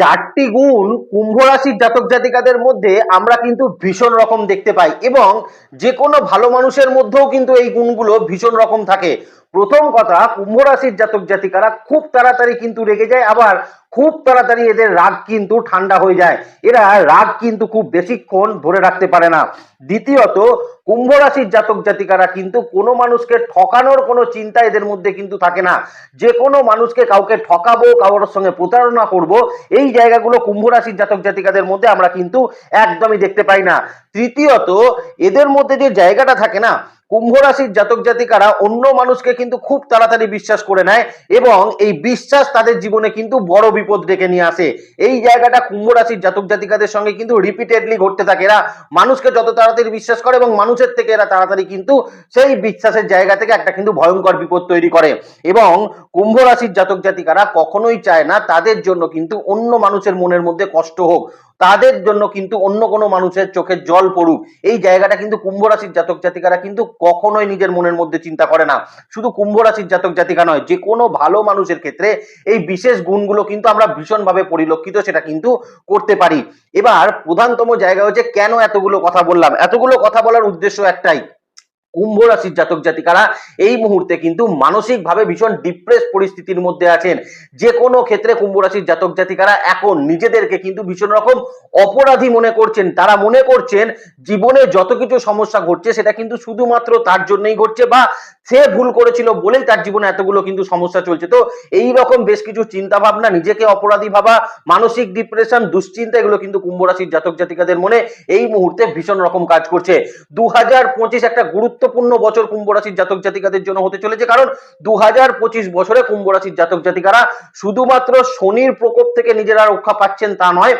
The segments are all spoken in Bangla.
চারটি গুণ কুম্ভ রাশির জাতক জাতিকাদের মধ্যে আমরা কিন্তু ভীষণ রকম দেখতে পাই এবং যে কোনো ভালো মানুষের মধ্যেও কিন্তু এই গুণগুলো ভীষণ রকম থাকে। প্রথম কথা, কুম্ভ রাশির জাতক জাতিকারা খুব তাড়াতাড়ি কিন্তু রেগে যায়, আবার খুব তাড়াতাড়ি এদের রাগ কিন্তু ঠান্ডা হয়ে যায়। এরা রাগ কিন্তু খুব বেশিক্ষণ ধরে রাখতে পারে না। দ্বিতীয়ত, কুম্ভ রাশির জাতক জাতিকারা কিন্তু কোনো মানুষকে ঠকানোর কোনো চিন্তা এদের মধ্যে কিন্তু থাকে না। যে কোনো মানুষকে কাউকে ঠকাবো, কারোর সঙ্গে প্রতারণা করব, এই জায়গাগুলো কুম্ভ রাশির জাতক জাতিকাদের মধ্যে আমরা কিন্তু একদমই দেখতে পাই না। তৃতীয়ত, এদের মধ্যে যে জায়গাটা থাকে না কুম্ভ রাশির জাতক জাতিকারা অন্য মানুষকে কিন্তু খুব তাড়াতাড়ি বিশ্বাস করে নেয় এবং এই বিশ্বাস তাদের জীবনে কিন্তু বড় বিপদ ডেকে নিয়ে আসে। এই জায়গাটা কুম্ভ রাশির জাতক জাতিকাদের সঙ্গে কিন্তু রিপিটেডলি ঘটতে থাকে। এরা মানুষকে যত তাড়াতাড়ি বিশ্বাস করে এবং মানুষের থেকে এরা তাড়াতাড়ি কিন্তু সেই বিশ্বাসের জায়গা থেকে একটা কিন্তু ভয়ঙ্কর বিপদ তৈরি করে। এবং কুম্ভ রাশির জাতক জাতিকারা কখনোই চায় না তাদের জন্য কিন্তু অন্য মানুষের মনের মধ্যে কষ্ট হোক। তাদের জন্য কিন্তু অন্য কোনো মানুষের চোখে জল পড়ুক। এই জায়গাটা কিন্তু কুম্ভ রাশির জাতক জাতিকারা কিন্তু কখনোই নিজের মনের মধ্যে চিন্তা করে না। শুধু কুম্ভ রাশির জাতক জাতিকা নয়, যে কোনো ভালো মানুষের ক্ষেত্রে এই বিশেষ গুণগুলো কিন্তু আমরা ভীষণভাবে পরিলক্ষিত সেটা কিন্তু করতে পারি। এবার প্রধানতম জায়গা হচ্ছে কেন এতগুলো কথা বললাম? এতগুলো কথা বলার উদ্দেশ্য একটাই। কুম্ভ রাশির জাতক জাতিকারা এই মুহূর্তে কিন্তু মানসিকভাবে ভীষণ ডিপ্রেস পরিস্থিতির মধ্যে আছেন। যে কোনো ক্ষেত্রে কুম্ভ রাশির জাতক জাতিকারা এখন নিজেদেরকে কিন্তু ভীষণ রকম অপরাধী মনে করছেন। তারা মনে করছেন জীবনে যত কিছু সমস্যা ঘটছে সেটা কিন্তু শুধুমাত্র তার জন্যই ঘটছে বা সে ভুল করেছিল বলেই তার জীবনে এতগুলো কিন্তু সমস্যা চলছে। তো এই রকম বেশ কিছু চিন্তা ভাবনা নিজেকে অপরাধী ভাবা, মানসিক ডিপ্রেশন দুশ্চিন্তা, এগুলো কিন্তু কুম্ভ রাশির জাতক জাতিকাদের মনে এই মুহূর্তে ভীষণ রকম কাজ করছে। দু হাজার পঁচিশ একটা গুরুত্বপূর্ণ বছর কুম্ভ রাশির জাতক জাতিকাদের জন্য হতে চলেছে। কারণ দু হাজার পঁচিশ বছরে কুম্ভ রাশির জাতক জাতিকারা শুধুমাত্র শনির প্রকোপ থেকে নিজেরা রক্ষা পাচ্ছেন তা নয়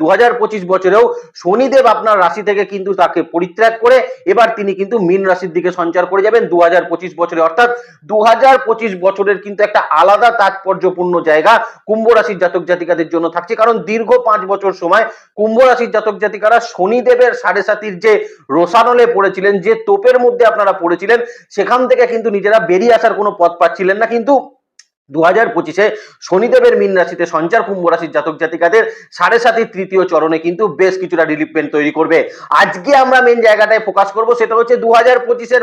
দু হাজার পঁচিশ বছরেও শনিদেব আপনার রাশি থেকে কিন্তু তাকে পরিত্যাগ করে এবার তিনি কিন্তু মীন রাশির দিকে সঞ্চার করে যাবেন দু হাজার পঁচিশ বছরে। অর্থাৎ দু হাজার পঁচিশ বছরের কিন্তু একটা আলাদা তাৎপর্যপূর্ণ জায়গা কুম্ভ রাশির জাতক জাতিকাদের জন্য থাকছে। কারণ দীর্ঘ পাঁচ বছর সময় কুম্ভ রাশির জাতক জাতিকারা শনিদেবের সাড়ে সাতির যে রোসানলে পড়েছিলেন, যে তোপের মধ্যে আপনারা পড়েছিলেন, সেখান থেকে কিন্তু নিজেরা বেরিয়ে আসার কোনো পথ পাচ্ছিলেন না। কিন্তু দু হাজার পঁচিশে শনিদেবের মীন রাশিতে সঞ্চার কুম্ভ রাশির জাতক জাতিকাদের সাড়ে সাতির তৃতীয় চরণে কিন্তু বেশ কিছুটা রিলিফমেন্ট তৈরি করবে। আজকে আমরা মেন জায়গাটায় ফোকাস করব, সেটা হচ্ছে দু হাজার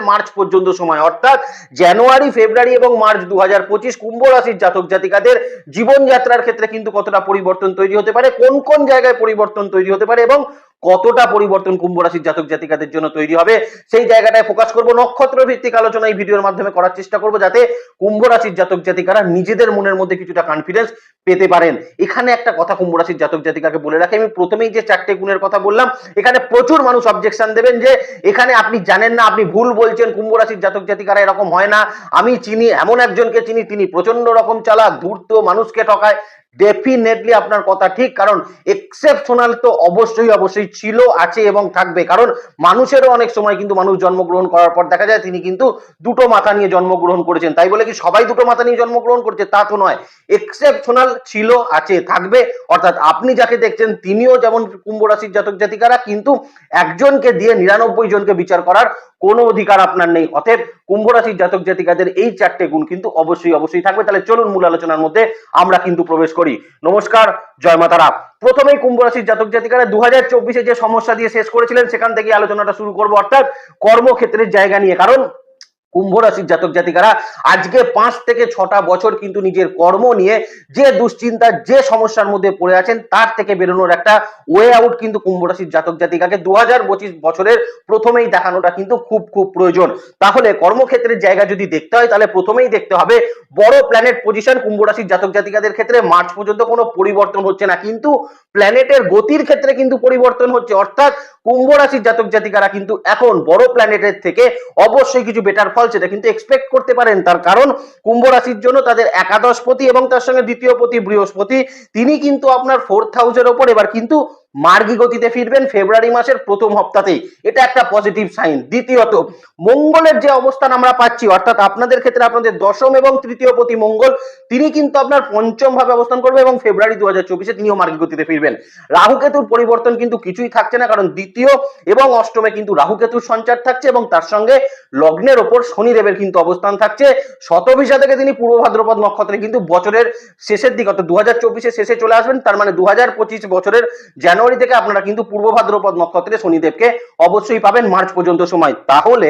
মার্চ পর্যন্ত সময়। অর্থাৎ জানুয়ারি, ফেব্রুয়ারি এবং মার্চ দু হাজার পঁচিশ কুম্ভ রাশির জাতক জাতিকাদের জীবনযাত্রার ক্ষেত্রে কিন্তু কতটা পরিবর্তন তৈরি হতে পারে, কোন কোন জায়গায় পরিবর্তন তৈরি হতে পারে এবং কতটা পরিবর্তন কুম্ভ রাশির জাতক জাতিকাদের জন্য তৈরি হবে, সেই জায়গাটায় ফোকাস করব নক্ষত্র ভিত্তিক আলোচনা এই ভিডিওর মাধ্যমে করার চেষ্টা করব যাতে কুম্ভ রাশির জাতক জাতিকারা নিজেদের মনের মধ্যে কিছুটা কনফিডেন্স পেতে পারেন। এখানে একটা কথা কুম্ভ রাশির জাতক জাতিকাকে বলে রাখি, আমি প্রথমেই যে চারটে গুণের কথা বললাম, এখানে প্রচুর মানুষ অবজেকশন দেবেন যে এখানে আপনি জানেন না, আপনি ভুল বলছেন, কুম্ভ রাশির জাতক জাতিকারা এরকম হয় না। আমি চিনি, এমন একজনকে চিনি, তিনি প্রচণ্ড রকম চালাক, ধূর্ত, মানুষকে ঠকায়। ডেফিনেটলি আপনার কথা ঠিক, কারণ এক্সেপশনাল তো অবশ্যই অবশ্যই ছিল, আছে এবং থাকবে। কারণ মানুষেরও অনেক সময় কিন্তু মানুষ জন্মগ্রহণ করার পর দেখা যায় তিনি কিন্তু দুটো মাথা নিয়ে জন্মগ্রহণ করেছেন। তাই বলে কি সবাই দুটো মাথা নিয়ে জন্মগ্রহণ করছে? তা তো নয়। এক্সেপশনাল ছিল, আছে, থাকবে। অর্থাৎ আপনি যাকে দেখছেন, তিনিও যেমন কুম্ভ রাশির জাতক জাতিকারা কিন্তু একজনকে দিয়ে নিরানব্বই জনকে বিচার করার কোনো অধিকার আপনার নেই। অতএব কুম্ভ রাশির জাতক জাতিকাদের এই চারটে গুণ কিন্তু অবশ্যই অবশ্যই থাকবে। তাহলে চলুন মূল আলোচনার মধ্যে আমরা কিন্তু প্রবেশ করি। নমস্কার, জয় মাতারা। প্রথমেই কুম্ভ রাশির জাতক জাতিকারা দু হাজার চব্বিশে যে সমস্যা দিয়ে শেষ করেছিলেন, সেখান থেকে আলোচনাটা শুরু করব। অর্থাৎ কর্মক্ষেত্রের জায়গা নিয়ে। কারণ কুম্ভ রাশির জাতক জাতিকারা, আজকে পাঁচ থেকে ছটা বছর কিন্তু নিজের কর্ম নিয়ে যে দুশ্চিন্তা যে সমস্যার মধ্যে পড়ে আছেন, তার থেকে বেরোনোর একটা ওয়ে আউট কিন্তু কুম্ভ রাশির জাতক জাতিকাকে দু হাজার পঁচিশ বছরের প্রথমেই দেখানোটা কিন্তু খুব খুব প্রয়োজন। তাহলে কর্মক্ষেত্রের জায়গা যদি দেখতে হয়, তাহলে প্রথমেই দেখতে হবে বড় প্ল্যানেট পজিশন কুম্ভ রাশির জাতক জাতিকাদের ক্ষেত্রে। মার্চ পর্যন্ত কোনো পরিবর্তন হচ্ছে না, কিন্তু প্ল্যানেটের গতির ক্ষেত্রে কিন্তু পরিবর্তন হচ্ছে। অর্থাৎ কুম্ভ রাশির জাতক জাতিকারা কিন্তু এখন বড় প্ল্যানেটের থেকে অবশ্যই কিছু বেটার ফল সেটা কিন্তু এক্সপেক্ট করতে পারেন। তার কারণ কুম্ভ রাশির জন্য তাদের একাদশপতি এবং তার সঙ্গে দ্বিতীয় পতি বৃহস্পতি, তিনি কিন্তু আপনার ফোর্থ হাউসের ওপর। এবার কিন্তু মার্গী গতিতে ফিরবেন ফেব্রুয়ারি মাসের প্রথম হপ্তাতেই। এটা একটা পজিটিভ সাইন দ্বিতীয়ত, মঙ্গলের যে অবস্থান আমরা পাচ্ছি, অর্থাৎ আপনাদের ক্ষেত্রে আপনাদের দশম এবং তৃতীয় প্রতি মঙ্গল, তিনি কিন্তু আপনার পঞ্চম ভাবে অবস্থান করবে এবং ফেব্রুয়ারি দু হাজার চব্বিশে তিনিও মার্গী গতিতে ফিরবেন। রাহু কেতুর পরিবর্তন কিন্তু কিছুই থাকছে না, কারণ দ্বিতীয় এবং অষ্টমে কিন্তু রাহু কেতুর সঞ্চার থাকছে এবং তার সঙ্গে লগ্নের ওপর শনিদেবের কিন্তু অবস্থান থাকছে। শতভিসা থেকে তিনি পূর্ব ভাদ্রপদ নক্ষত্রে কিন্তু বছরের শেষের দিকে, অর্থাৎ দু হাজার চব্বিশে শেষে চলে আসবেন, তার মানে দু হাজার পঁচিশ বছরের জানুয়ারি থেকে আপনারা কিন্তু পূর্ব ভাদ্রপদ নক্ষত্রে শনিদেবকে অবশ্যই পাবেন মার্চ পর্যন্ত সময়। তাহলে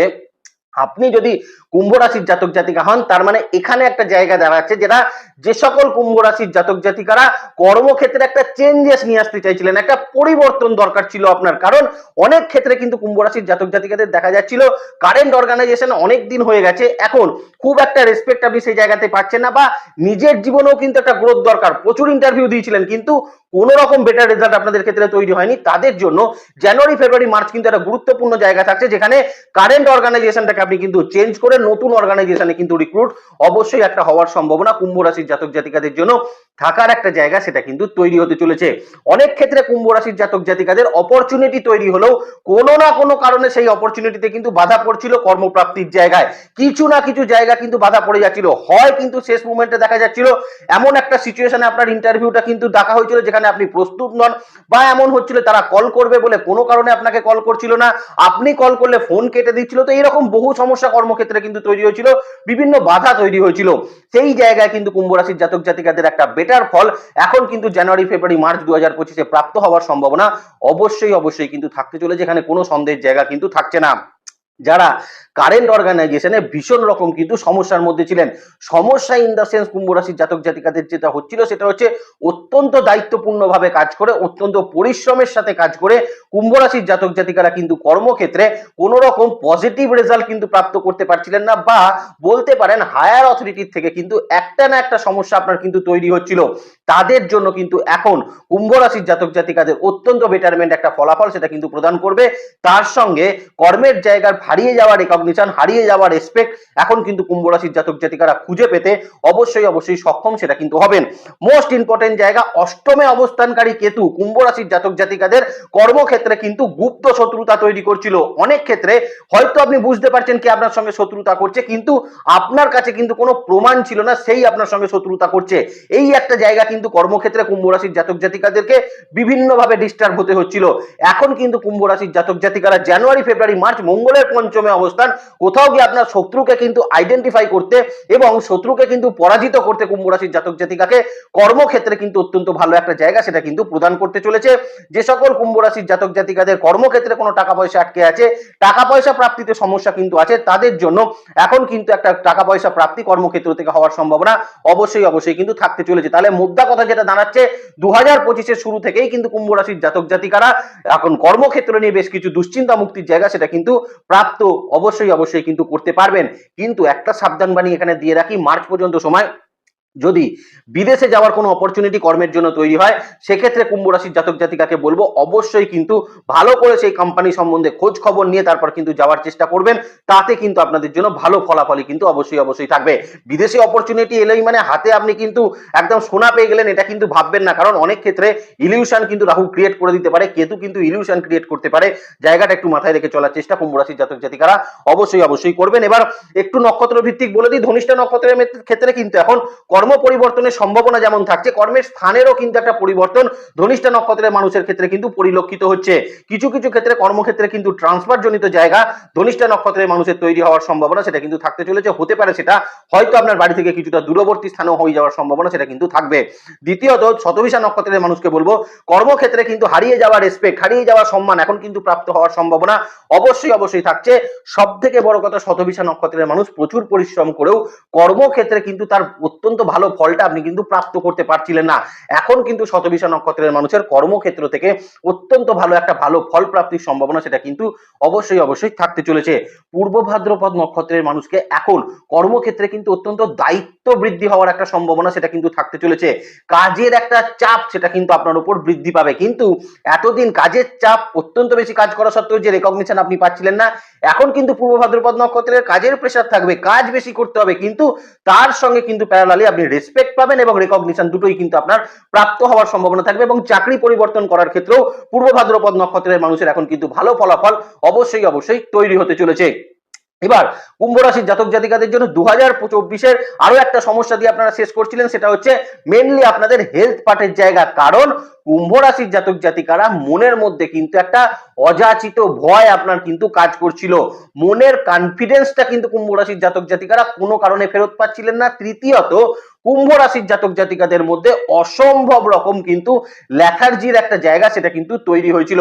আপনি যদি কুম্ভ রাশির জাতক জাতিকা হন, তার মানে এখানে একটা জায়গা দাঁড়াচ্ছে যেটা যে সকল কুম্ভ রাশির জাতক জাতিকারা কর্মক্ষেত্রে একটা চেঞ্জেস নিয়ে আসতে চাইছিলেন, একটা পরিবর্তন দরকার ছিল আপনার। কারণ অনেক ক্ষেত্রে কিন্তু কুম্ভ রাশির জাতক জাতিকাদের দেখা যাচ্ছিল কারেন্ট অর্গানাইজেশন অনেক দিন হয়ে গেছে, এখন খুব একটা রেসপেক্ট আপনি সেই জায়গাতে পাচ্ছেন না বা নিজের জীবনেও কিন্তু একটা গ্রোথ দরকার। প্রচুর ইন্টারভিউ দিয়েছিলেন, কিন্তু কোন রকম বেটার রেজাল্ট আপনাদের ক্ষেত্রে তৈরি হয়নি। তাদের জন্য জানুয়ারি ফেব্রুয়ারি মার্চ কিন্তু একটা গুরুত্বপূর্ণ জায়গা থাকছে, যেখানে কারেন্ট অর্গানাইজেশনটাকে আপনি কিন্তু চেঞ্জ করে নতুন অর্গানাইজেশনে কিন্তু রিক্রুট অবশ্যই একটা হওয়ার সম্ভাবনা কুম্ভ রাশির জাতক জাতিকাদের জন্য থাকার একটা জায়গা সেটা কিন্তু তৈরি হতে চলেছে। অনেক ক্ষেত্রে কুম্ভ রাশির জাতক জাতিকাদের অপরচুনিটি তৈরি হলেও কোনো না কোনো কারণে সেই অপরচুনিটিতে কিন্তু বাধা পড়ছিল কর্মপ্রাপ্তির জায়গায়। কিছু না কিছু জায়গা কিন্তু বাধা পড়ে যাচ্ছিল। হয় কিন্তু শেষ মুমেন্টে দেখা যাচ্ছিল, এমন একটা সিচুয়েশনে আপনার ইন্টারভিউটা কিন্তু ডাকা হয়েছিল যেখানে আপনি প্রস্তুত নন বা এমন হচ্ছিল তারা কল করবে বলে কোনো কারণে আপনাকে কল করছিল না। আপনি কল করলে ফোন কেটে দিচ্ছিল। তো এরকম বহু সমস্যা কর্মক্ষেত্রে কিন্তু তৈরি হয়েছিল, বিভিন্ন বাধা তৈরি হয়েছিল। সেই জায়গায় কিন্তু কুম্ভ রাশির জাতক জাতিকাদের একটা বেটার ফল। এখন কিন্তু জানুয়ারি, ফেব্রুয়ারি, মার্চ দু হাজার পঁচিশে প্রাপ্ত হওয়ার সম্ভাবনা অবশ্যই অবশ্যই কিন্তু থাকতে চলেছে। এখানে কোনো সন্দেহের জায়গা কিন্তু থাকছে না। যারা কারেন্ট অর্গানাইজেশনে ভীষণ রকম কিন্তু সমস্যার মধ্যে ছিলেন। সমস্যা ইন দ্য সেন্স কুম্ভ রাশির জাতক জাতিকাদের যেটা হচ্ছিল, সেটা হচ্ছে অত্যন্ত দায়িত্বপূর্ণভাবে কাজ করে, অত্যন্ত পরিশ্রমের সাথে কাজ করে কুম্ভ রাশির জাতক জাতিকারা কিন্তু কর্মক্ষেত্রে কোন রকম পজিটিভ রেজাল্ট কিন্তু প্রাপ্ত করতে পারছিলেন না বা বলতে পারেন হায়ার অথরিটির থেকে কিন্তু একটা না একটা সমস্যা আপনার কিন্তু তৈরি হচ্ছিল। তাদের জন্য কিন্তু এখন কুম্ভ রাশির জাতক জাতিকাদের অত্যন্ত বেটারমেন্ট একটা ফলাফল সেটা কিন্তু প্রদান করবে। তার সঙ্গে কর্মের জায়গার হারিয়ে যাওয়া রেকগনিশন হারিয়ে যাওয়া রেসপেক্ট এখন কিন্তু কুম্ভ রাশির জাতক জাতিকারা খুঁজে পেতে অবশ্যই অবশ্যই সক্ষম সেটা কিন্তু হবেন। মোস্ট ইম্পর্টেন্ট জায়গা, অষ্টমে অবস্থানকারী কেতু কুম্ভ রাশির জাতক জাতিকাদের কর্মক্ষেত্রে কিন্তু গুপ্ত শত্রুতা তৈরি করছিল। অনেক ক্ষেত্রে হয়তো আপনি বুঝতে পারছেন কি আপনার সঙ্গে শত্রুতা করছে, কিন্তু আপনার কাছে কিন্তু কোনো প্রমাণ ছিল না সেই আপনার সঙ্গে শত্রুতা করছে। এই একটা জায়গা কিন্তু কর্মক্ষেত্রে কুম্ভ রাশির জাতক জাতিকাদেরকে বিভিন্নভাবে ডিস্টার্ব হতে হচ্ছিল। এখন কিন্তু কুম্ভ রাশির জাতক জাতিকারা জানুয়ারি ফেব্রুয়ারি মার্চ মঙ্গলের পঞ্চমে অবস্থান কোথাও গিয়ে আপনার শত্রুকে কিন্তু আইডেন্টিফাই করতে এবং শত্রুকে কিন্তু পরাজিত করতে কুম্ভ রাশির জাতক জাতিকাকে কর্মক্ষেত্রে কিন্তু অত্যন্ত ভালো একটা জায়গা সেটা কিন্তু প্রদান করতে চলেছে। যে সকল কুম্ভ রাশির জাতক জাতিকাদের কর্মক্ষেত্রে কোনো টাকা পয়সা আটকে আছে, টাকা পয়সা প্রাপ্তিতে সমস্যা কিন্তু আছে, তাদের জন্য এখন কিন্তু একটা টাকা পয়সা প্রাপ্তি কর্মক্ষেত্র থেকে হওয়ার সম্ভাবনা অবশ্যই অবশ্যই কিন্তু থাকতে চলেছে। তাহলে মুদ্রা কথা যেটা দাঁড়াচ্ছে দু হাজার পঁচিশের শুরু থেকেই কিন্তু কুম্ভ রাশির জাতক জাতিকারা এখন কর্মক্ষেত্র নিয়ে বেশ কিছু দুশ্চিন্তা মুক্তির জায়গা সেটা কিন্তু প্রাপ্ত অবশ্যই অবশ্যই অবশ্যই কিন্তু করতে পারবেন। কিন্তু একটা সাবধান বাণী এখানে দিয়ে রাখি, মার্চ পর্যন্ত সময় যদি বিদেশে যাওয়ার কোনো অপরচুনিটি কর্মের জন্য তৈরি হয়, সেক্ষেত্রে কুম্ভ রাশির জাতক জাতিকাকে বলব, অবশ্যই কিন্তু ভালো করে সেই কোম্পানি সম্বন্ধে খোঁজ খবর নিয়ে তারপর কিন্তু যাওয়ার চেষ্টা করবেন। তাতে কিন্তু আপনাদের জন্য ভালো ফলাফলই কিন্তু অবশ্যই অবশ্যই থাকবে। বিদেশি অপরচুনিটি এলেই মানে হাতে আপনি কিন্তু একদম সোনা পেয়ে গেলেন, এটা কিন্তু ভাববেন না। কারণ অনেক ক্ষেত্রে ইলিউশন কিন্তু রাহু ক্রিয়েট করে দিতে পারে, কেতু কিন্তু ইলিউশন ক্রিয়েট করতে পারে। জায়গাটা একটু মাথায় রেখে চলার চেষ্টা কুম্ভ রাশির জাতক জাতিকারা অবশ্যই অবশ্যই করবেন। এবার একটু নক্ষত্র ভিত্তিক বলে দিই, ধনিষ্ঠা নক্ষত্রের ক্ষেত্রে কিন্তু এখন কর্ম পরিবর্তনের সম্ভাবনা যেমন থাকছে, কর্মের স্থানেরও কিন্তু একটা পরিবর্তন ধনিষ্ঠা নক্ষত্রের মানুষের ক্ষেত্রে কিন্তু পরিলক্ষিত হচ্ছে। কিছু কিছু ক্ষেত্রে কর্মক্ষেত্রে কিন্তু ট্রান্সফার জনিত জায়গা ধনিষ্ঠা নক্ষত্রের মানুষের তৈরি হওয়ার সম্ভাবনা সেটা কিন্তু থাকতে চলেছে, হতে পারে সেটা। হয়তো আপনার বাড়ি থেকে কিছুটা দূরবর্তী স্থানেও হয়ে যাওয়ার সম্ভাবনা সেটা কিন্তু থাকবে। দ্বিতীয়ত, শতভিসা নক্ষত্রের মানুষকে বলব, কর্মক্ষেত্রে কিন্তু হারিয়ে যাওয়া রেসপেক্ট হারিয়ে যাওয়া সম্মান এখন কিন্তু প্রাপ্ত হওয়ার সম্ভাবনা অবশ্যই অবশ্যই থাকছে। সব থেকে বড় কথা, শতভিসা নক্ষত্রের মানুষ প্রচুর পরিশ্রম করেও কর্মক্ষেত্রে কিন্তু তার অত্যন্ত ভালো ফলটা আপনি কিন্তু প্রাপ্ত করতে পারছিলেন না। এখন কিন্তু শতবিশা নক্ষত্রের মানুষের কর্মক্ষেত্র থেকে অত্যন্ত ভালো একটা ভালো ফল প্রাপ্তির সম্ভাবনা সেটা কিন্তু অবশ্যই অবশ্যই থাকতে চলেছে। পূর্ব ভাদ্রপদ নক্ষত্রের মানুষকে এখন কর্মক্ষেত্রে কিন্তু অত্যন্ত দায়িত্ব বৃদ্ধি হওয়ার একটা সম্ভাবনা সেটা কিন্তু থাকতে চলেছে। কাজের একটা চাপ সেটা কিন্তু আপনার উপর বৃদ্ধি পাবে। কিন্তু এতদিন কাজের চাপ অত্যন্ত বেশি কাজ করা সত্ত্বেও যে রেকগনিশন আপনি পাচ্ছিলেন না, এখন কিন্তু পূর্ব ভাদ্রপদ নক্ষত্রের কাজের প্রেশার থাকবে, কাজ বেশি করতে হবে। কিন্তু তার সঙ্গে কিন্তু প্যারালালি আপনি রেসপেক্ট পাবেন এবং রেকগনিশন দুটোই কিন্তু আপনার প্রাপ্ত হওয়ার সম্ভাবনা থাকবে এবং চাকরি পরিবর্তন করার ক্ষেত্রেও পূর্ব ভাদ্রপদ নক্ষত্রের মানুষের এখন কিন্তু ভালো ফলাফল অবশ্যই অবশ্যই তৈরি হতে চলেছে। এবার কুম্ভ রাশির জাতক জাতিকাদের জন্য দু হাজার চব্বিশের আরও একটা সমস্যা দিয়ে আপনারা শেষ করছিলেন, সেটা হচ্ছে মেনলি আপনাদের হেলথ পার্টের জায়গা। কারণ কুম্ভ রাশির জাতক জাতিকারা মনের মধ্যে কিন্তু একটা অযাচিত ভয় আপনার কিন্তু কাজ করছিল। মনের কনফিডেন্সটা কিন্তু কুম্ভ রাশির জাতক জাতিকারা কোনো কারণে ফেরত পাচ্ছিলেন না। তৃতীয়ত কুম্ভ রাশির জাতক জাতিকাদের মধ্যে অসম্ভব রকম কিন্তু ল্যাথার্জির একটা জায়গা সেটা কিন্তু তৈরি হয়েছিল।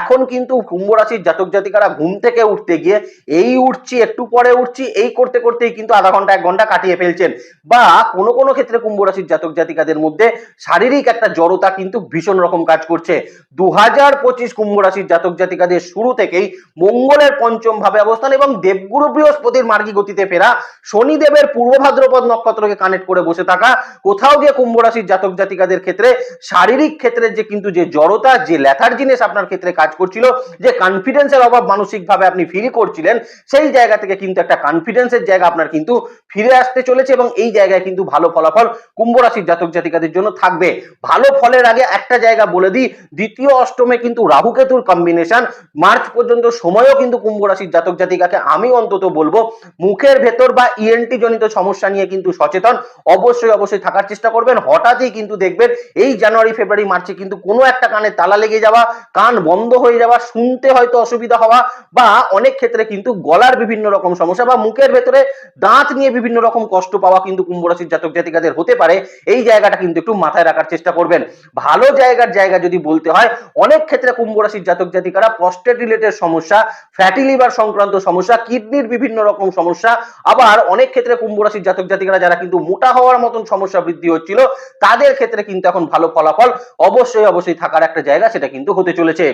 এখন কিন্তু কুম্ভ রাশির জাতক জাতিকারা ঘুম থেকে উঠতে গিয়ে এই উঠছি, একটু পরে উঠছি, এই করতে করতেই কিন্তু আধা ঘণ্টা, এক ঘণ্টা কাটিয়ে ফেলছেন। বা কোনো কোনো ক্ষেত্রে কুম্ভ রাশির জাতক জাতিকাদের মধ্যে শারীরিক একটা জড়তা কিন্তু ভীষণ রকম কাজ করছে। দু হাজার পঁচিশ কুম্ভ রাশির জাতক জাতিকাদের শুরু থেকেই মঙ্গলের পঞ্চম ভাবে অবস্থান এবং দেবগুরু বৃহস্পতির মার্গী গতিতে ফেরা, শনিদেবের পূর্ব ভাদ্রপদ নক্ষত্রকে কানেক্ট করে বসে থাকা, কোথাও গিয়ে কুম্ভ রাশির জাতক জাতিকাদের ক্ষেত্রে, শারীরিক ক্ষেত্রে যে কিন্তু যে জড়তা, যে ল্যাথার্জিনেস আপনার ক্ষেত্রে কাজ করছিল, যে কনফিডেন্সের অভাব মানসিকভাবে আপনি ফিল করছিলেন, সেই জায়গা থেকে কিন্তু একটা কনফিডেন্সের জায়গা আপনার কিন্তু ফিরে আসতে চলেছে এবং এই জায়গায় কিন্তু ভালো ফলাফল কুম্ভ রাশির জাতক জাতিকাদের জন্য থাকবে। ভালো ফলের আগে একটা জায়গা বলে দিই, দ্বিতীয় অষ্টমে কিন্তু রাহু কেতুর কম্বিনেশন মার্চ পর্যন্ত সময়ও কিন্তু কুম্ভ রাশির জাতক জাতিকাকে আমি অন্তত বলব, মুখের ভেতর বা ইএনটি জনিত সমস্যা নিয়ে কিন্তু সচেতন অবশ্যই অবশ্যই অবশ্যই থাকার চেষ্টা করবেন। হঠাৎই কিন্তু দেখবেন এই জানুয়ারি, ফেব্রুয়ারি, মার্চে কিন্তু কোনো একটা কানে তালা লেগে যাওয়া, কান বন্ধ হয়ে যাওয়া, শুনতে হয়তো অসুবিধা হওয়া বা অনেক ক্ষেত্রে কিন্তু গলার বিভিন্ন রকম সমস্যা বা মুখের ভেতরে দাঁত নিয়ে বিভিন্ন রকম কষ্ট পাওয়া কিন্তু কুম্ভ রাশির জাতক জাতিকাদের হতে পারে। এই জায়গাটা কিন্তু একটু মাথায় রাখার চেষ্টা করবেন। ভালো জায়গার জায়গা যদি বলতে হয়, অনেক ক্ষেত্রে কুম্ভ রাশির জাতক জাতিকারা প্রস্টেট রিলেটেড সমস্যা ফ্যাটি লিভার সংক্রান্ত সমস্যা কিডনির বিভিন্ন রকম সমস্যা, আবার অনেক ক্ষেত্রে কুম্ভ রাশির জাতক জাতিকারা যারা কিন্তু মোটা হওয়ার মতন সমস্যা বৃদ্ধি হচ্ছিল। তাদের ক্ষেত্রে কিন্তু এখন ভালো ফলাফল অবশ্যই অবশ্যই থাকার একটা জায়গা সেটা কিন্তু হতে চলেছে।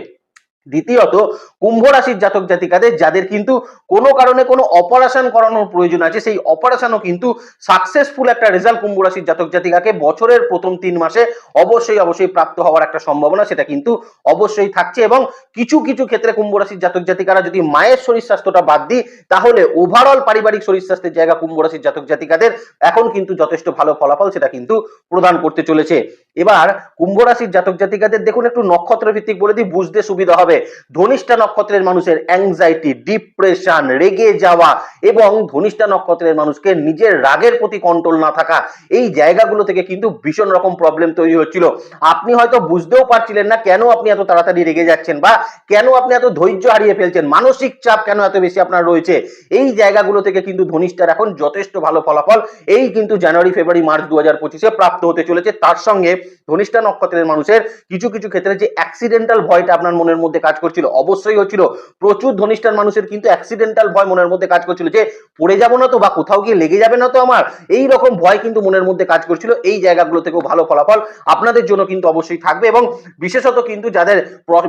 দ্বিতীয়ত, কুম্ভ রাশির জাতক জাতিকাদের, যাদের কিন্তু কোনো কারণে কোনো অপারেশন করানোর প্রয়োজন আছে, সেই অপারেশনও কিন্তু সাকসেসফুল একটা রেজাল্ট কুম্ভ রাশির জাতক জাতিকাকে বছরের প্রথম তিন মাসে অবশ্যই অবশ্যই প্রাপ্ত হওয়ার একটা সম্ভাবনা, সেটা কিন্তু অবশ্যই থাকছে। এবং কিছু কিছু ক্ষেত্রে কুম্ভ রাশির জাতক জাতিকারা যদি মায়ের শরীর স্বাস্থ্যটা বাদ দিই, তাহলে ওভারঅল পারিবারিক শরীর স্বাস্থ্যের জায়গা কুম্ভ রাশির জাতক জাতিকাদের এখন কিন্তু যথেষ্ট ভালো ফলাফল, সেটা কিন্তু প্রদান করতে চলেছে। এবার, কুম্ভ রাশির জাতক জাতিকাদের, দেখুন একটু নক্ষত্র ভিত্তিক বলে দিই, বুঝতে সুবিধা হবে। ধনিষ্ঠা নক্ষত্রের মানুষের অ্যাংজাইটি ডিপ্রেশন রেগে যাওয়া এবং ধনিষ্ঠা নক্ষত্রের মানুষকে নিজের রাগের প্রতি কন্ট্রোল না থাকা, এই জায়গাগুলো থেকে কিন্তু ভীষণ রকম প্রবলেম তৈরি হচ্ছিল। আপনি হয়তো বুঝতেও পারছিলেন না কেন আপনি এত তাড়াতাড়ি রেগে যাচ্ছেন বা কেন আপনি এত ধৈর্য হারিয়ে ফেলছেন, মানসিক চাপ কেন এত বেশি আপনার রয়েছে? এই জায়গাগুলো থেকে কিন্তু ধনিষ্ঠার এখন যথেষ্ট ভালো ফলাফল, এই কিন্তু জানুয়ারি, ফেব্রুয়ারি, মার্চ দু হাজার পঁচিশে প্রাপ্ত হতে চলেছে। তার সঙ্গে ধনিষ্ঠা নক্ষত্রের মানুষের কিছু কিছু ক্ষেত্রে যে অ্যাক্সিডেন্টাল ভয়টা আপনার মনের মধ্যে কাজ করছিল। অবশ্যই হচ্ছিল, প্রচুর ধনিষ্ঠার মানুষের কিন্তু অ্যাক্সিডেন্টাল ভয় মনের মধ্যে কাজ করছিল যে, পড়ে যাব না তো বা কোথাও গিয়ে লেগে যাবে না তো আমার? এই রকম ভয় কিন্তু মনের মধ্যে কাজ করছিল। এই জায়গাগুলো থেকেও ভালো ফলাফল আপনাদের জন্য কিন্তু অবশ্যই থাকবে এবং বিশেষত কিন্তু যাদের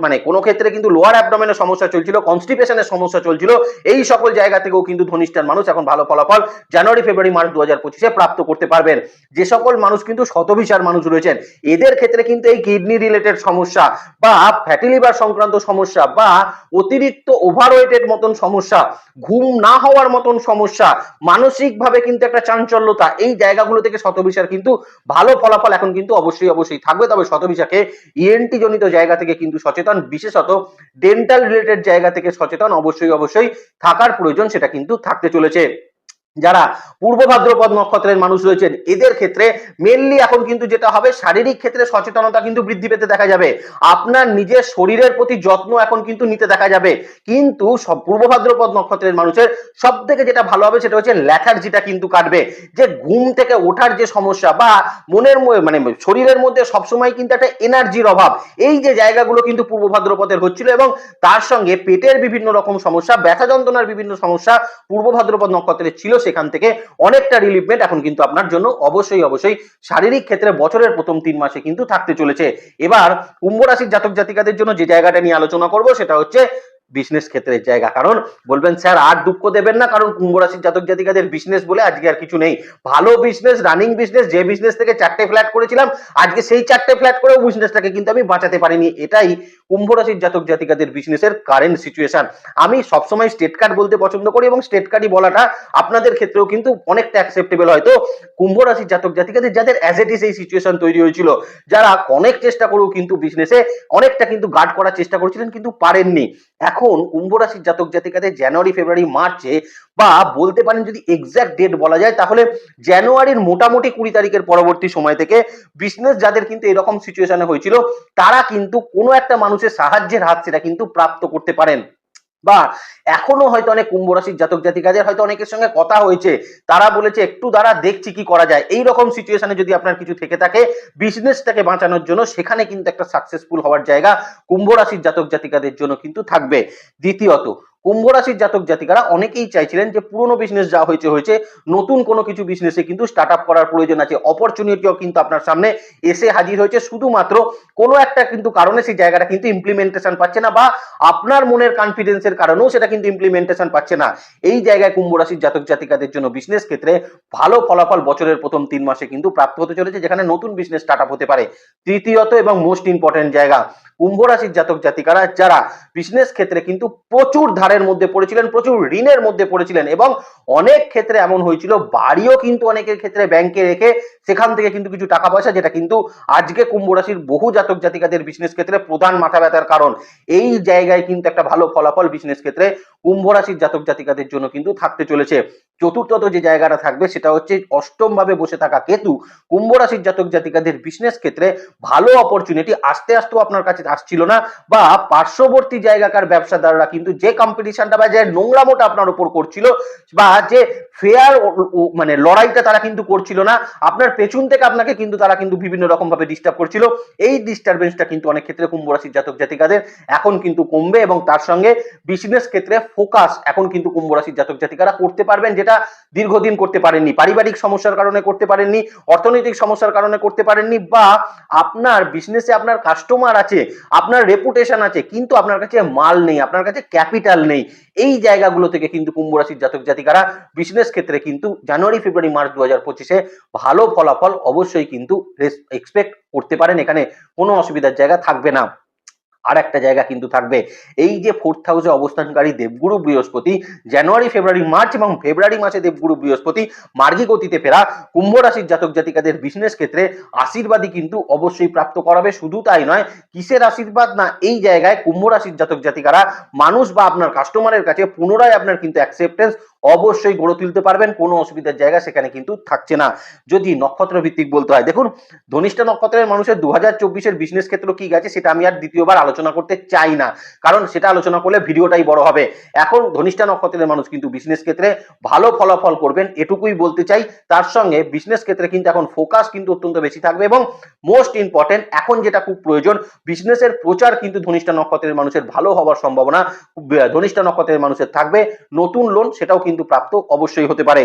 মানে কোনো ক্ষেত্রে কিন্তু লোয়ার অ্যাবডোমেনের সমস্যা চলছিল কনস্টিপেশনের সমস্যা চলছিল, এই সকল জায়গা থেকেও কিন্তু ধনিষ্ঠান মানুষ এখন ভালো ফলাফল জানুয়ারি, ফেব্রুয়ারি, মার্চ দু হাজার পঁচিশে প্রাপ্ত করতে পারবেন। যে সকল মানুষ কিন্তু শতভিসার মানুষ রয়েছেন, এদের ক্ষেত্রে কিন্তু এই কিডনি রিলেটেড সমস্যা বা ফ্যাটি লিভার সংক্রান্ত সমস্যা বা অতিরিক্ত ওভারওয়েটের মতন সমস্যা, ঘুম না হওয়ার মতন সমস্যা, মানসিকভাবে কিন্তু একটা চাঞ্চল্যতা, এই জায়গাগুলো থেকে শতভিসার কিন্তু ভালো ফলাফল এখন কিন্তু অবশ্যই অবশ্যই থাকবে। তবে শতভিসাকে ইএনটি জনিত জায়গা থেকে কিন্তু সচেতন, বিশেষত ডেন্টাল রিলেটেড জায়গা থেকে সচেতন অবশ্যই অবশ্যই থাকার প্রয়োজন, সেটা কিন্তু থাকতে চলেছে। যারা পূর্ব ভাদ্রপদ নক্ষত্রের মানুষ রয়েছেন, এদের ক্ষেত্রে মেনলি এখন কিন্তু যেটা হবে, শারীরিক ক্ষেত্রে সচেতনতা কিন্তু বৃদ্ধি পেতে দেখা যাবে। আপনার নিজের শরীরের প্রতি যত্ন এখন কিন্তু নিতে দেখা যাবে। কিন্তু সব পূর্ব ভাদ্রপদ নক্ষত্রের মানুষের সব থেকে যেটা ভালো হবে সেটা হচ্ছে ল্যাথার্জিটা কিন্তু কাটবে। যে ঘুম থেকে ওঠার যে সমস্যা বা মনের মানে শরীরের মধ্যে সবসময় কিন্তু একটা এনার্জির অভাব, এই যে জায়গাগুলো কিন্তু পূর্ব ভাদ্রপদের হচ্ছিল এবং তার সঙ্গে পেটের বিভিন্ন রকম সমস্যা, ব্যথা যন্ত্রণার বিভিন্ন সমস্যা পূর্ব ভাদ্রপদ নক্ষত্রের ছিল সেখান থেকে অনেকটা রিলিফমেন্ট এখন কিন্তু আপনার জন্য অবশ্যই অবশ্যই শারীরিক ক্ষেত্রে বছরের প্রথম তিন মাসে কিন্তু থাকতে চলেছে। এবার কুম্ভ রাশির জাতক জাতিকাদের জন্য যে জায়গাটা নিয়ে আলোচনা করব সেটা হচ্ছে বিজনেস ক্ষেত্রের জায়গা। কারণ বলবেন, স্যার, আর দুঃখ দেবেন না, কারণ কুম্ভ রাশির জাতক জাতিকাদের বিজনেস বলে আজকে আর কিছু নেই। ভালো বিজনেস রানিং বিজনেস যে বিজনেস থেকে চারটে ফ্ল্যাট করেছিলাম, আজকে সেই চারটে ফ্ল্যাট করেও বিজনেসটাকে কিন্তু আমি বাঁচাতে পারিনি। এটাই কুম্ভ রাশির জাতক জাতিকাদের বিজনেসের কারেন্ট সিচুয়েশন আমি সবসময় স্টেট কার্ড বলতে পছন্দ করি এবং স্টেট কার্ডই বলাটা আপনাদের ক্ষেত্রেও কিন্তু অনেকটা অ্যাকসেপ্টেবল হয়তো কুম্ভ রাশির জাতক জাতিকাদের যাদের অ্যাজ এই সিচুয়েশন তৈরি হয়েছিল, যারা অনেক চেষ্টা করেও কিন্তু বিজনেসে অনেকটা কিন্তু গার্ড করার চেষ্টা করেছিলেন কিন্তু পারেননি। এখন কুম্ভ রাশির জাতক জাতিকাদের জানুয়ারি, ফেব্রুয়ারি, মার্চে বা বলতে পারেন যদি এক্সাক্ট ডেট বলা যায়, তাহলে জানুয়ারির মোটামুটি কুড়ি তারিখের পরবর্তী সময় থেকে বিজনেস যাদের কিন্তু এরকম সিচুয়েশনে হয়েছিল, তারা কিন্তু কোনো একটা মানুষের সাহায্যের হাত সেটা কিন্তু প্রাপ্ত করতে পারেন। বা এখনও হয়তো অনেক কুম্ভ রাশির জাতক জাতিকাদের হয়তো অনেকের সঙ্গে কথা হয়েছে। তারা বলেছে, একটু দ্বারা দেখছি কি করা যায়। এই রকম সিচুয়েশনে যদি আপনার কিছু থেকে থাকে বিজনেসটাকে বাঁচানোর জন্য সেখানে কিন্তু একটা সাকসেসফুল হওয়ার জায়গা কুম্ভ রাশির জাতক জাতিকাদের জন্য কিন্তু থাকবে। দ্বিতীয়ত কুম্ভ রাশির জাতক জাতিকারা অনেকেই চাইছিলেন যে পুরনো বিজনেস যা হয়েছে হয়েছে, নতুন কোনো কিছু বিজনেসে কিন্তু স্টার্ট আপ করার প্রয়োজন আছে। অপরচুনিটিও কিন্তু আপনার সামনে এসে হাজির হয়েছে। শুধুমাত্র কোনো একটা কিন্তু কারণে সেই জায়গাটা কিন্তু ইমপ্লিমেন্টেশন পাচ্ছে না বা আপনার মনের কনফিডেন্সের কারণেও সেটা কিন্তু ইমপ্লিমেন্টেশন পাচ্ছে না। এই জায়গায় কুম্ভ রাশির জাতক জাতিকাদের জন্য বিজনেস ক্ষেত্রে ভালো ফলাফল বছরের প্রথম তিন মাসে কিন্তু প্রাপ্ত হতে চলেছে, যেখানে নতুন বিজনেস স্টার্ট আপ হতে পারে। তৃতীয়ত এবং মোস্ট ইম্পর্টেন্ট জায়গা কুম্ভ রাশির জাতক জাতিকারা যারা বিজনেস ক্ষেত্রে কিন্তু প্রচুর ধারের মধ্যে পড়েছিলেন, প্রচুর ঋণের মধ্যে পড়েছিলেন এবং অনেক ক্ষেত্রে এমন হয়েছিল, বাড়িও কিন্তু অনেকের ক্ষেত্রে ব্যাংকে রেখে সেখান থেকে কিন্তু কিছু টাকা পয়সা যেটা কিন্তু আজকে কুম্ভ রাশির বহু জাতক জাতিকাদের বিজনেস ক্ষেত্রে প্রধান মাথা ব্যথার কারণ। এই জায়গায় কিন্তু একটা ভালো ফলাফল বিজনেস ক্ষেত্রে কুম্ভ রাশির জাতক জাতিকাদের জন্য কিন্তু থাকতে চলেছে। চতুর্থত যে জায়গাটা থাকবে সেটা হচ্ছে অষ্টম ভাবে বসে থাকা কেতু, কুম্ভ রাশির জাতক জাতিকাদের বিজনেস ক্ষেত্রে ভালো অপরচুনিটি আস্তে আস্তেও আপনার কাছে আসছিল না বা পার্শ্ববর্তী জায়গাকার ব্যবসাদাররা কিন্তু যে কম্পিটিশনটা বা যে নোংরামোটা আপনার উপর করছিল বা যে ফেয়ার মানে লড়াইটা তারা কিন্তু করছিল না, আপনার পেছন থেকে আপনাকে কিন্তু তারা কিন্তু বিভিন্ন রকম ভাবে ডিস্টার্ব করছিল। এই ডিস্টারবেন্সটা কিন্তু অনেক ক্ষেত্রে কুম্ভ রাশির জাতক জাতিকাদের এখন কিন্তু কমবে এবং তার সঙ্গে বিজনেস ক্ষেত্রে ফোকাস এখন কিন্তু কুম্ভ রাশির জাতক জাতিকারা করতে পারবেন যেটা দীর্ঘদিন করতে পারেননি, পারিবারিক সমস্যার কারণে করতে পারেননি, অর্থনৈতিক সমস্যার কারণে করতে পারেননি বা আপনার বিজনেসে আপনার কাস্টমার আছে, আপনার রেপুটেশন আছে, কিন্তু আপনার কাছে মাল নেই, আপনার কাছে ক্যাপিটাল নেই। এই জায়গাগুলো থেকে কিন্তু কুম্ভ রাশির জাতক জাতিকারা বিজনেস ক্ষেত্রে কিন্তু জানুয়ারি ফেব্রুয়ারি মার্চ দু হাজার পঁচিশে ভালো ফলাফল অবশ্যই কিন্তু এক্সপেক্ট করতে পারেন। এখানে কোনো অসুবিধার জায়গা থাকবে না। আর একটা জায়গা কিন্তু থাকবে। এই যে ফোর্থ হাউসে অবস্থানকারী দেবগুরু বৃহস্পতি জানুয়ারি ফেব্রুয়ারি মার্চ এবং ফেব্রুয়ারি মাসে দেবগুরু বৃহস্পতি মার্গী গতিতে ফেরা, কুম্ভ রাশির জাতক জাতিকাদের বিজনেস ক্ষেত্রে আশীর্বাদই কিন্তু অবশ্যই প্রাপ্ত করাবে। শুধু তাই নয়, কিসের আশীর্বাদ? না, এই জায়গায় কুম্ভ রাশির জাতক জাতিকারা মানুষ বা আপনার কাস্টমারের কাছে পুনরায় আপনার কিন্তু অ্যাকসেপ্টেন্স অবশ্যই গড়ে তুলতে পারবেন, কোনো অসুবিধার জায়গা সেখানে কিন্তু থাকছে না। যদি নক্ষত্র ভিত্তিক বলতে হয়, দেখুন, ধনিষ্ঠা নক্ষত্রের মানুষের দু হাজার চব্বিশের বিজনেস ক্ষেত্র কি গেছে সেটা আমি আর দ্বিতীয়বার আলোচনা করতে চাই না। কারণ সেটা আলোচনা করলে ভিডিওটাই বড় হবে। এখন ধনিষ্ঠা নক্ষত্রের মানুষ কিন্তু বিজনেস ক্ষেত্রে ভালো ফলাফল করবেন, এটুকুই বলতে চাই। তার সঙ্গে বিজনেস ক্ষেত্রে কিন্তু এখন ফোকাস কিন্তু অত্যন্ত বেশি থাকবে এবং মোস্ট ইম্পর্টেন্ট এখন যেটা খুব প্রয়োজন বিজনেসের প্রচার কিন্তু ধনিষ্ঠা নক্ষত্রের মানুষের ভালো হওয়ার সম্ভাবনা, ধনিষ্ঠা নক্ষত্রের মানুষের থাকবে। নতুন লোন সেটাও কিন্তু প্রাপ্ত অবশ্যই হতে পারে।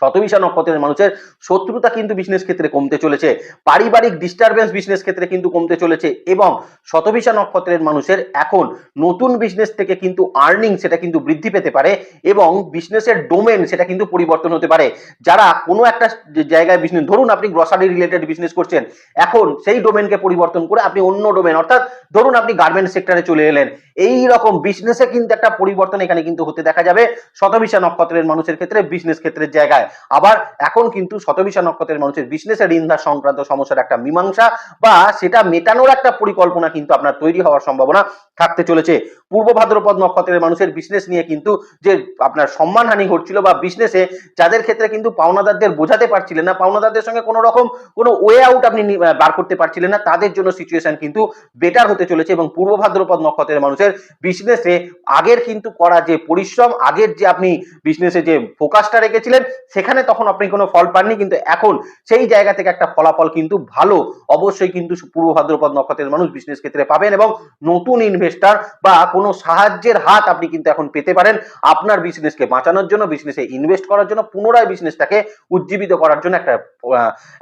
শতবিশা নক্ষত্রের মানুষের শত্রুতা কিন্তু বিজনেস ক্ষেত্রে কমতে চলেছে। পারিবারিক ডিস্টারবেন্স বিজনেস ক্ষেত্রে কিন্তু কমতে চলেছে এবং শতবিশা নক্ষত্রের মানুষের এখন নতুন বিজনেস থেকে কিন্তু আর্নিং সেটা কিন্তু বৃদ্ধি পেতে পারে এবং বিজনেসের ডোমেন সেটা কিন্তু পরিবর্তন হতে পারে। যারা কোনো একটা জায়গায় বিজনেস ধরুন আপনি গ্রসারি রিলেটেড বিজনেস করছেন, এখন সেই ডোমেনকে পরিবর্তন করে আপনি অন্য ডোমেন অর্থাৎ ধরুন আপনি গার্মেন্টস সেক্টরে চলে এলেন, এই রকম বিজনেসে কিন্তু একটা পরিবর্তন এখানে কিন্তু হতে দেখা যাবে। শতবিশা নক্ষত্রের মানুষের ক্ষেত্রে বিজনেস ক্ষেত্রের জায়গায়। আবার এখন কিন্তু শতবিশা নক্ষত্রের মানুষের বিজনেসের ঋণধার সংক্রান্ত সমস্যার একটা মীমাংসা বা সেটা মেটানোর একটা পরিকল্পনা কিন্তু আপনার তৈরি হওয়ার সম্ভাবনা থাকতে চলেছে। পূর্ব ভাদ্রপদ নক্ষত্রের মানুষের বিজনেস নিয়ে কিন্তু যে আপনার সম্মানহানি ঘটছিল বা বিজনেসে, যাদের ক্ষেত্রে কিন্তু পাওনাদারদের বোঝাতে পারছিলেন না, পাওনাদারদের সঙ্গে কোনো রকম কোনো ওয়ে আউট আপনি বার করতে পারছিলেন না, তাদের জন্য সিচুয়েশন কিন্তু বেটার হতে চলেছে এবং পূর্ব ভাদ্রপদ নক্ষত্রের মানুষের বিজনেসে আগের কিন্তু করা যে পরিশ্রম, আগের যে আপনি বিজনেসে যে ফোকাসটা রেখেছিলেন সেখানে তখন আপনি কোনো ফল পাননি, কিন্তু এখন সেই জায়গা থেকে একটা ফলাফল কিন্তু ভালো। অবশ্যই কিন্তু পূর্ব ভাদ্রপদ নক্ষত্রের মানুষ বিজনেস ক্ষেত্রে পাবেন এবং নতুন ইনভেস্টার বা কোনো সাহায্যের হাত আপনি কিন্তু এখন পেতে পারেন আপনার বিজনেসকে বাঁচানোর জন্য বিজনেসে ইনভেস্ট করার জন্য, পুনরায় বিজনেসটাকে উজ্জীবিত করার জন্য একটা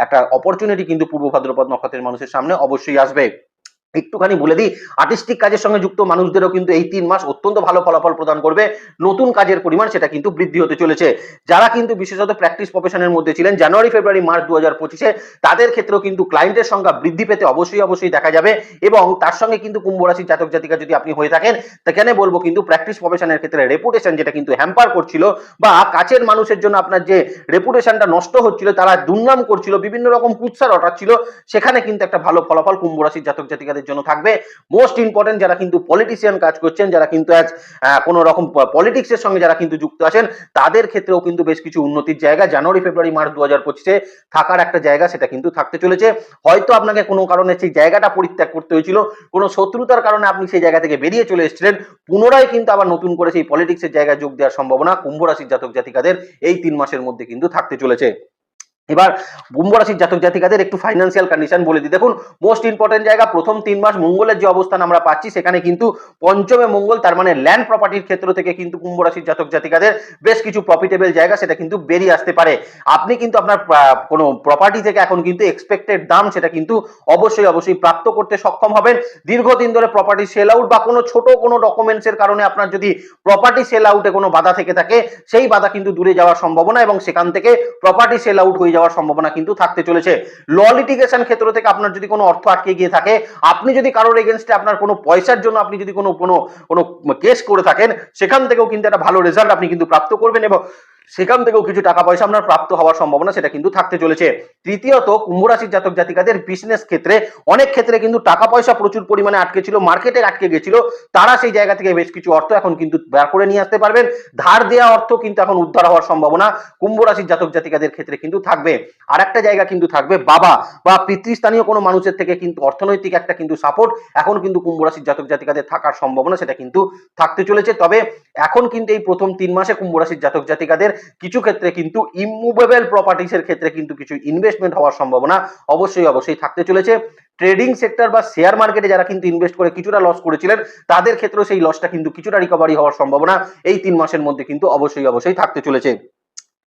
একটা অপরচুনিটি কিন্তু পূর্ব ভাদ্রপদ নক্ষত্রের মানুষের সামনে অবশ্যই আসবে। একটুখানি বলে দিই আর্টিস্টিক কাজের সঙ্গে যুক্ত মানুষদেরও কিন্তু এই তিন মাস অত্যন্ত ভালো ফলাফল প্রদান করবে। নতুন কাজের পরিমাণ সেটা কিন্তু বৃদ্ধি হতে চলেছে। যারা কিন্তু বিশেষত প্র্যাকটিস প্রফেশনের মধ্যে ছিলেন, জানুয়ারি, ফেব্রুয়ারি, মার্চ দু তাদের ক্ষেত্রেও কিন্তু ক্লায়েন্টের সংখ্যা বৃদ্ধি পেতে অবশ্যই অবশ্যই দেখা যাবে এবং তার সঙ্গে কিন্তু কুম্ভ রাশির জাতক জাতিকা যদি আপনি হয়ে থাকেন সেখানে বলব কিন্তু প্র্যাকটিস প্রফেশনের ক্ষেত্রে রেপুটেশন যেটা কিন্তু হ্যাম্পার করছিল বা কাছের মানুষের জন্য আপনার যে রেপুটেশনটা নষ্ট হচ্ছিল, তারা দুর্নাম করছিল, বিভিন্ন রকম কুৎসা রটাচ্ছিল, সেখানে কিন্তু একটা ভালো ফলাফল কুম্ভ রাশির জাতক জাতিকাদের জন্য থাকবে। মোস্ট ইম্পর্টেন্ট যারা কিন্তু পলিটিশিয়ান কাজ করছেন, যারা কিন্তু আজ কোনো রকম পলিটিক্সের সঙ্গে যারা কিন্তু যুক্ত আছেন, তাদের ক্ষেত্রেও কিন্তু বেশ কিছু উন্নতির জায়গা। জানুয়ারি ফেব্রুয়ারি মার্চ দু হাজার পঁচিশে থাকার একটা জায়গা সেটা কিন্তু থাকতে চলেছে। হয়তো আপনাকে কোনো কারণে সেই জায়গাটা পরিত্যাগ করতে হয়েছিল, কোনো শত্রুতার কারণে আপনি সেই জায়গা থেকে বেরিয়ে চলে এসেছিলেন, পুনরায় কিন্তু আবার নতুন করে সেই পলিটিক্সের জায়গায় যোগ দেওয়ার সম্ভাবনা কুম্ভ রাশির জাতক জাতিকাদের এই তিন মাসের মধ্যে কিন্তু থাকতে চলেছে। এবার কুম্ভ রাশির জাতক জাতিকাদের একটু ফাইন্যান্সিয়াল কন্ডিশন বলে দিই। দেখুন মোস্ট ইম্পর্টেন্ট জায়গা প্রথম তিন মাস মঙ্গলের যে অবস্থান আমরা পাচ্ছি, সেখানে কিন্তু পঞ্চমে মঙ্গল, তার মানে ল্যান্ড প্রপার্টির ক্ষেত্র থেকে কিন্তু কুম্ভ রাশির জাতক জাতিকাদের বেশ কিছু প্রফিটেবল জায়গা সেটা কিন্তু বেরিয়ে আসতে পারে। আপনি কিন্তু আপনার কোনো প্রপার্টি থেকে এখন কিন্তু এক্সপেক্টেড দাম সেটা কিন্তু অবশ্যই অবশ্যই প্রাপ্ত করতে সক্ষম হবেন। দীর্ঘদিন ধরে প্রপার্টি সেল আউট বা কোনো ছোট কোনো ডকুমেন্টসের কারণে আপনার যদি প্রপার্টি সেল আউটে কোনো বাধা থেকে থাকে, সেই বাধা কিন্তু দূরে যাওয়ার সম্ভাবনা এবং সেখান থেকে প্রপার্টি সেল আউট হয়ে যাওয়ার সম্ভাবনা কিন্তু থাকতে চলেছে। ল লিটিগেশন ক্ষেত্র থেকে আপনার যদি কোনো অর্থ আটকে গিয়ে থাকে, আপনি যদি কারোর এগেনস্টে আপনার কোনো পয়সার জন্য আপনি যদি কোনো কোনো কোনো কেস করে থাকেন, সেখান থেকেও কিন্তু একটা ভালো রেজাল্ট আপনি কিন্তু প্রাপ্ত করবেন এবং সেখান থেকেও কিছু টাকা পয়সা আপনার প্রাপ্ত হওয়ার সম্ভাবনা সেটা কিন্তু থাকতে চলেছে। তৃতীয়ত কুম্ভ রাশির জাতক জাতিকাদের বিজনেস ক্ষেত্রে অনেক ক্ষেত্রে কিন্তু টাকা পয়সা প্রচুর পরিমাণে আটকে ছিল মার্কেটে আটকে গেছিল। তারা সেই জায়গা থেকে বেশ কিছু অর্থ এখন কিন্তু বের করে নিয়ে আসতে পারবেন। ধার দেওয়া অর্থ কিন্তু এখন উদ্ধার হওয়ার সম্ভাবনা কুম্ভ রাশির জাতক জাতিকাদের ক্ষেত্রে কিন্তু থাকবে। আর একটা জায়গা কিন্তু থাকবে বাবা। বা পিতৃস্থানীয় কোনো মানুষের থেকে কিন্তু অর্থনৈতিক একটা কিন্তু সাপোর্ট এখন কিন্তু কুম্ভ রাশির জাতক জাতিকাদের থাকার সম্ভাবনা সেটা কিন্তু থাকতে চলেছে। তবে এখন কিন্তু এই প্রথম তিন মাসে কুম্ভ রাশির জাতক জাতিকাদের কিছু ক্ষেত্রে কিন্তু ইমুভেবল প্রপার্টিসের ক্ষেত্রে কিন্তু কিছু ইনভেস্টমেন্ট হওয়ার সম্ভাবনা অবশ্যই অবশ্যই থাকতে চলেছে। ট্রেডিং সেক্টর বা শেয়ার মার্কেটে যারা কিন্তু ইনভেস্ট করে কিছুটা লস করেছিলেন, তাদের ক্ষেত্রেও সেই লসটা কিন্তু কিছুটা রিকভারি হওয়ার সম্ভাবনা এই তিন মাসের মধ্যে কিন্তু অবশ্যই অবশ্যই থাকতে চলেছে।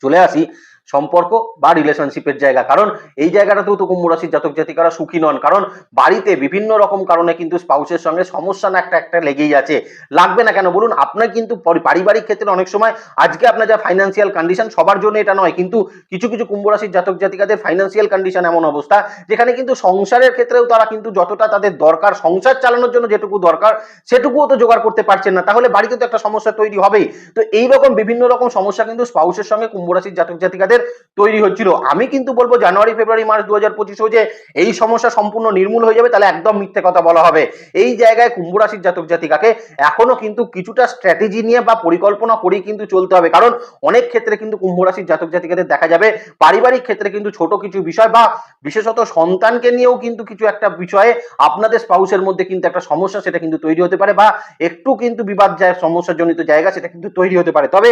চলে আসি সম্পর্ক বা রিলেশনশিপের জায়গা। কারণ এই জায়গাটাতেও তো কুম্ভ রাশির জাতক জাতিকারা সুখী নন। কারণ বাড়িতে বিভিন্ন রকম কারণে কিন্তু স্পাউসের সঙ্গে সমস্যা না একটা একটা লেগেই আছে। লাগবে না কেন? বলুন, আপনার কিন্তু পারিবারিক ক্ষেত্রে অনেক সময় আজকে আপনার যা ফাইন্যান্সিয়াল কন্ডিশন সবার জন্য এটা নয়। কিন্তু কিছু কিছু কুম্ভ রাশির জাতক জাতিকাদের ফাইন্যান্সিয়াল কন্ডিশন এমন অবস্থা, যেখানে কিন্তু সংসারের ক্ষেত্রেও তারা কিন্তু যতটা তাদের দরকার, সংসার চালানোর জন্য যেটুকু দরকার, সেটুকুও তো জোগাড় করতে পারছেন না। তাহলে বাড়িতে তো একটা সমস্যা তৈরি হবেই। তো এই রকম বিভিন্ন রকম সমস্যা কিন্তু স্পাউসের সঙ্গে কুম্ভ রাশির জাতক জাতিকাদের তৈরি হচ্ছিল। আমি কিন্তু বলব জানুয়ারি, ফেব্রুয়ারি, মার্চ দু হাজার পঁচিশেও যে এই সমস্যা সম্পূর্ণ নির্মূল হয়ে যাবে, তাহলে একদম মিথ্যে কথা বলা হবে। এই জায়গায় কুম্ভ রাশির জাতক জাতিকাকে এখনও কিন্তু কিছুটা স্ট্র্যাটেজি নিয়ে বা পরিকল্পনা করেই কিন্তু চলতে হবে। কারণ অনেক ক্ষেত্রে কিন্তু কুম্ভ রাশির জাতক জাতিকাদের দেখা যাবে, পারিবারিক ক্ষেত্রে কিন্তু ছোট কিছু বিষয় বা বিশেষত সন্তানকে নিয়েও কিন্তু কিছু একটা বিষয়ে আপনাদের স্পাউসের মধ্যে কিন্তু একটা সমস্যা সেটা কিন্তু তৈরি হতে পারে বা একটু কিন্তু বিবাদ যায়, সমস্যাজনিত জায়গা সেটা কিন্তু তৈরি হতে পারে। তবে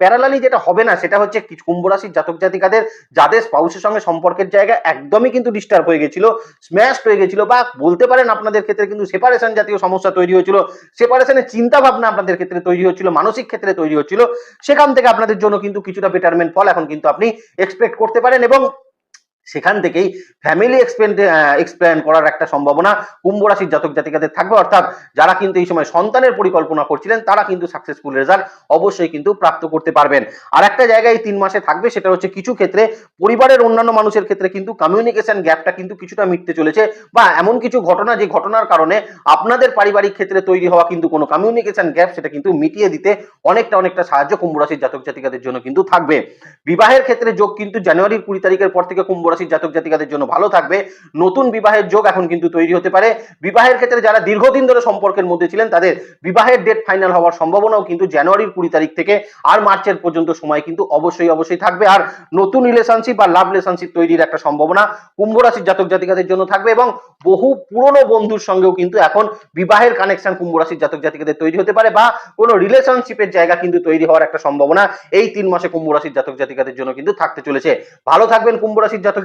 প্যারালালি যেটা হবে না, সেটা হচ্ছে কুম্ভ রাশির জাতক জাতিকাদের, যাদের স্পাউসের সঙ্গে সম্পর্কের জায়গা একদমই কিন্তু ডিস্টার্ব হয়ে গেছিল স্ম্যাশ হয়ে গেছিল বা বলতে পারেন আপনাদের ক্ষেত্রে কিন্তু সেপারেশন জাতীয় সমস্যা তৈরি হয়েছিল সেপারেশনের চিন্তা ভাবনা আপনাদের ক্ষেত্রে তৈরি হচ্ছিল, মানসিক ক্ষেত্রে তৈরি হচ্ছিল, সেখান থেকে আপনাদের জন্য কিন্তু কিছুটা বেটারমেন্ট ফল এখন কিন্তু আপনি এক্সপেক্ট করতে পারেন এবং সেখান থেকেই ফ্যামিলি এক্সপেন্ড এক্সপ্লেন করার একটা সম্ভাবনা কুম্ভ রাশির জাতক জাতিকাদের থাকবে। অর্থাৎ যারা কিন্তু এই সময় সন্তানের পরিকল্পনা করছিলেন, তারা কিন্তু সাকসেসফুল রেজাল্ট অবশ্যই কিন্তু প্রাপ্ত করতে পারবেন। আর একটা জায়গায় এই তিন মাসে থাকবে, সেটা হচ্ছে কিছু ক্ষেত্রে পরিবারের অন্যান্য মানুষের ক্ষেত্রে কিন্তু কমিউনিকেশন গ্যাপটা কিন্তু কিছুটা মিটতে চলেছে বা এমন কিছু ঘটনা, যে ঘটনার কারণে আপনাদের পারিবারিক ক্ষেত্রে তৈরি হওয়া কিন্তু কোনো কমিউনিকেশন গ্যাপ সেটা কিন্তু মিটিয়ে দিতে অনেকটা অনেকটা সাহায্য কুম্ভ রাশির জাতক জাতিকাদের জন্য কিন্তু থাকবে। বিবাহের ক্ষেত্রে যোগ কিন্তু জানুয়ারির কুড়ি তারিখের পর থেকে কুম্ভ রাশির জাতক জাতিকাদের জন্য ভালো থাকবে। নতুন বিবাহের যোগ এখন কিন্তু তৈরি হতে পারে। বিবাহের ক্ষেত্রে যারা দীর্ঘদিন ধরে সম্পর্কের মধ্যে ছিলেন, তাদের বিবাহের ডেট ফাইনাল হওয়ার সম্ভাবনাও কিন্তু জানুয়ারির কুড়ি তারিখ থেকে আর মার্চের পর্যন্ত সময় কিন্তু অবশ্যই অবশ্যই থাকবে। আর নতুন রিলেশনশিপ বা লাভ রিলেশনশিপ তৈরির একটা সম্ভাবনা কুম্ভ রাশির জাতক জাতিকাদের জন্য থাকবে এবং বহু পুরনো বন্ধুর সঙ্গেও কিন্তু এখন বিবাহের কানেকশন কুম্ভ রাশির জাতক জাতিকাদের তৈরি হতে পারে বা কোনো রিলেশনশিপের জায়গা কিন্তু তৈরি হওয়ার একটা সম্ভাবনা এই তিন মাসে কুম্ভ রাশির জাতক জাতিকাদের জন্য কিন্তু থাকতে চলেছে। ভালো থাকবেন কুম্ভ রাশির জাতক